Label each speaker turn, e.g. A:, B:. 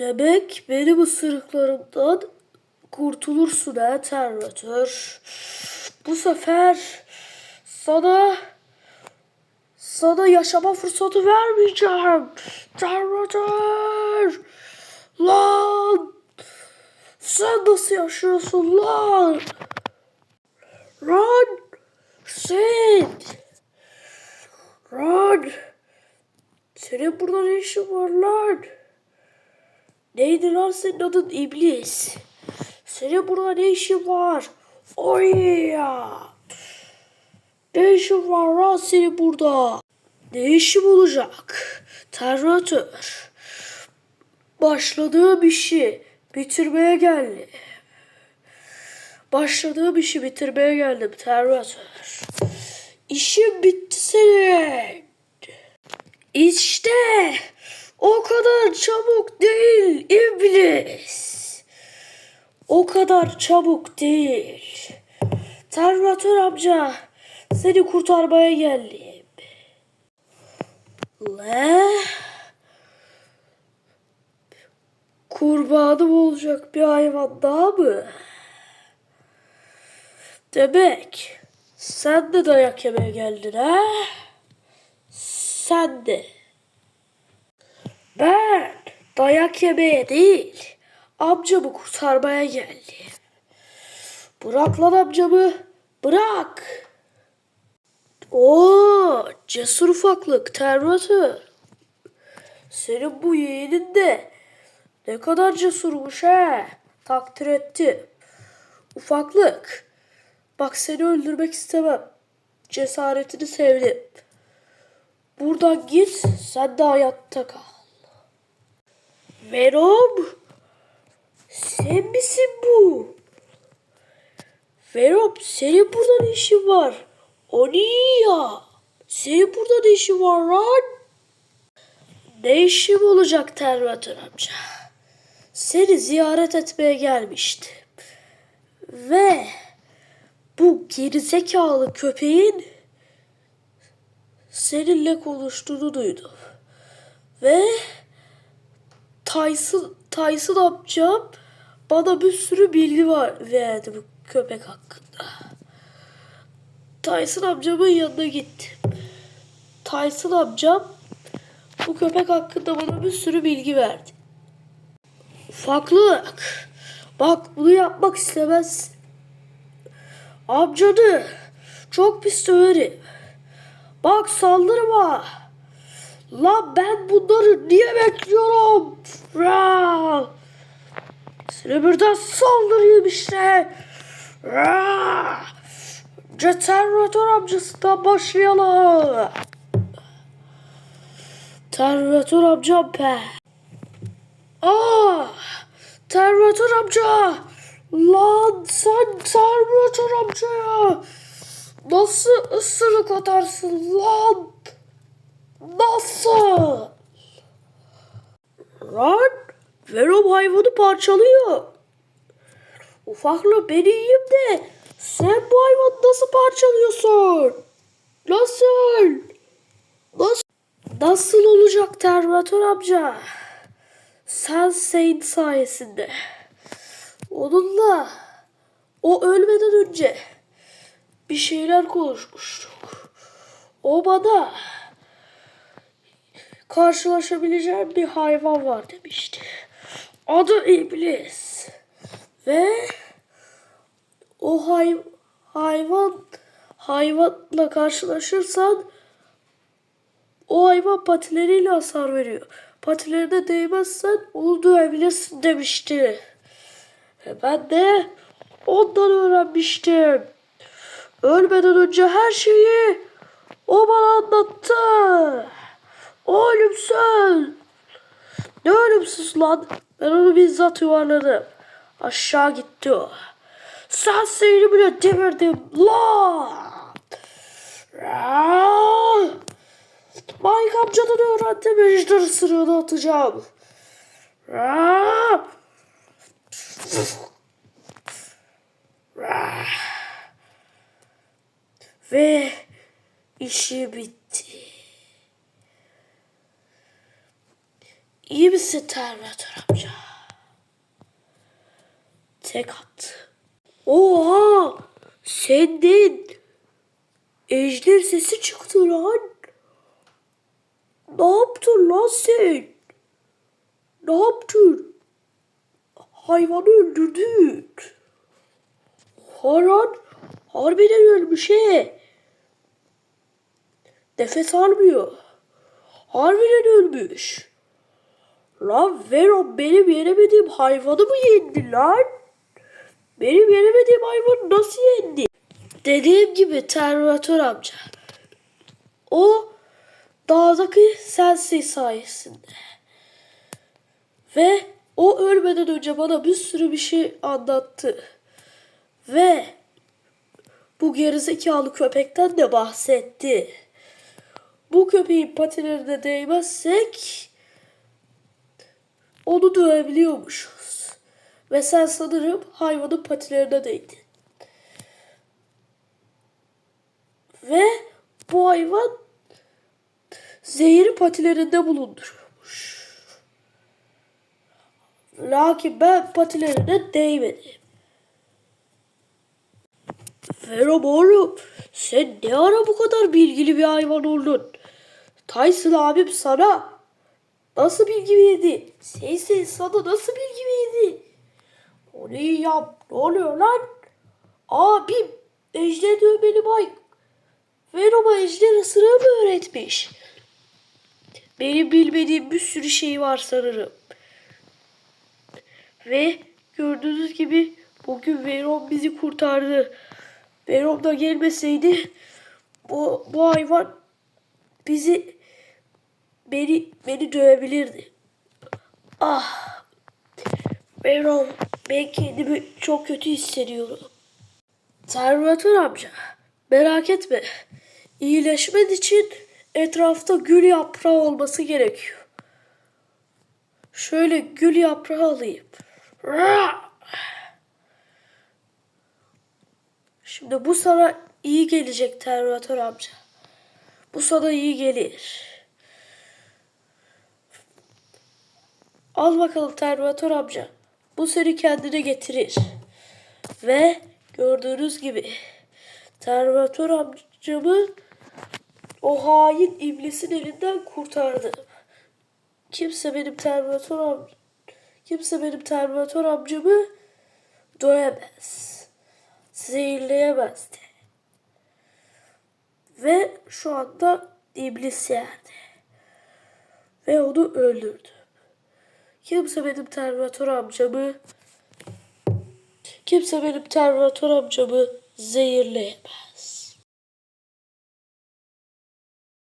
A: Demek benim ısırıklarımdan kurtulursun ha Terminator. Bu sefer sana sana yaşama fırsatı vermeyeceğim. Terminator. Lan. Sen nasıl yaşıyorsun lan? Run. Sen. Run. Senin burada ne işin var lan? Neydi lan senin adın iblis? Senin burada ne işin var? Oy ya. Ne işin var lan senin burada? Ne işim olacak? Terminator. Başladığım işi bitirmeye geldim. Başladığım işi bitirmeye geldim Terminator. İşim bitti senin. İşte o kadar çabuk değil iblis. O kadar çabuk değil. Terminator amca seni kurtarmaya geldim. Ne? Kurbanım olacak bir hayvan daha mı? Demek sen de dayak yemeye geldin ha? Sen de. Ben dayak yemeye değil, amcamı kurtarmaya geldim. Bırak lan amcamı, bırak. Oo, cesur ufaklık, Terminator. Senin bu yeğenin de ne kadar cesurmuş ha. Takdir ettim. Ufaklık, bak seni öldürmek istemem. Cesaretini sevdim. Buradan git, sen de hayatta kal. Venom, sen misin bu? Venom, senin burada ne işin var? O ne ya? Senin burada ne işin var lan? Ne işim olacak Terminator amca? Seni ziyaret etmeye gelmiştim. Ve bu gerizekalı köpeğin seninle konuştuğunu duydum. Ve Tyson, Tyson amcam bana bir sürü bilgi var verdi bu köpek hakkında. Tyson amcamın yanına gittim. Tyson amcam bu köpek hakkında bana bir sürü bilgi verdi. Ufaklık. Bak bunu yapmak istemez. Amcanı çok pis döverim. Bak saldırma. Lan ben bunları niye bekliyorum? Ra! Seni birden saldırayım işte. Ra! Terminator amcasından başlayalım. Terminator amcam be. Aa! Terminator amca. Lan sen Terminator amcaya. Nasıl ısırık atarsın lan? Nasıl? Lan Venom hayvanı parçalıyor. Ufaklı ben iyiyim de sen bu hayvanı nasıl parçalıyorsun? Nasıl? Nasıl? Nasıl olacak Terminator amca? Sen Saint sayesinde. Onunla o ölmeden önce bir şeyler konuşmuştuk. O bana karşılaşabileceğim bir hayvan var demişti. Adı iblis. Ve o hay hayvan hayvanla karşılaşırsan o hayvan patileriyle hasar veriyor. Patilerine değmezsen onu dövebilirsin demişti. Ve ben de ondan öğrenmiştim. Ölmeden önce her şeyi o bana anlattı. O ölümsüz. Ne ölümsüz lan? Ben onu bizzat yuvarladım. Aşağı gitti o. Sen seni bile devirdim lan. Mike amcadan öğrendim ejder sırrını atacağım. Ve işi bitti. İyi misin Terminator amca? Tek attı. Oha! Senden ejder sesi çıktı lan. Ne yaptın lan sen? Ne yaptın? Hayvanı öldürdün. Haran harbiden ölmüş he. Nefes almıyor. Harbiden ölmüş. Lan Venom benim yenemediğim hayvanı mı yendi lan? Benim yenemediğim hayvanı nasıl yendi? Dediğim gibi Terminator amca. O dağdaki sensin sayesinde. Ve o ölmeden önce bana bir sürü bir şey anlattı. Ve bu gerizekalı köpekten de bahsetti. Bu köpeğin patilerine değmezsek onu dövebiliyormuşuz. Ve sen sanırım hayvanın patilerine değdin. Ve bu hayvan zehri patilerinde bulundurmuş. Lakin ben patilerine değmedim. Venom oğlum sen ne ara bu kadar bilgili bir hayvan oldun? Tyson abim sana nasıl bilgi verdi? Sensin sana nasıl bilgi verdi? İyi yap. Ne oluyor lan? Abim Ejder dövmeli bay. Venom'a ejder ısırığı mı öğretmiş? Benim bilmediğim bir sürü şey var sanırım. Ve gördüğünüz gibi bugün Venom bizi kurtardı. Venom da gelmeseydi bu, bu hayvan bizi beni beni dövebilirdi. Ah Venom ben kendimi çok kötü hissediyorum. Terminator amca merak etme. İyileşmen için etrafta gül yaprağı olması gerekiyor. Şöyle gül yaprağı alayım. Şimdi bu sana iyi gelecek Terminator amca. Bu sana iyi gelir. Al bakalım Terminator amca. Bu seni kendine getirir. Ve gördüğünüz gibi Terminator amcamı o hain iblisin elinden kurtardım. Kimse benim Terminator am kimse benim Terminator amcamı dövemez. Zehirleyemez de. Ve şu anda iblis yerde. Ve onu öldürdüm. Kimse benim Terminator amcamı kimse benim Terminator amcamı zehirleyemez.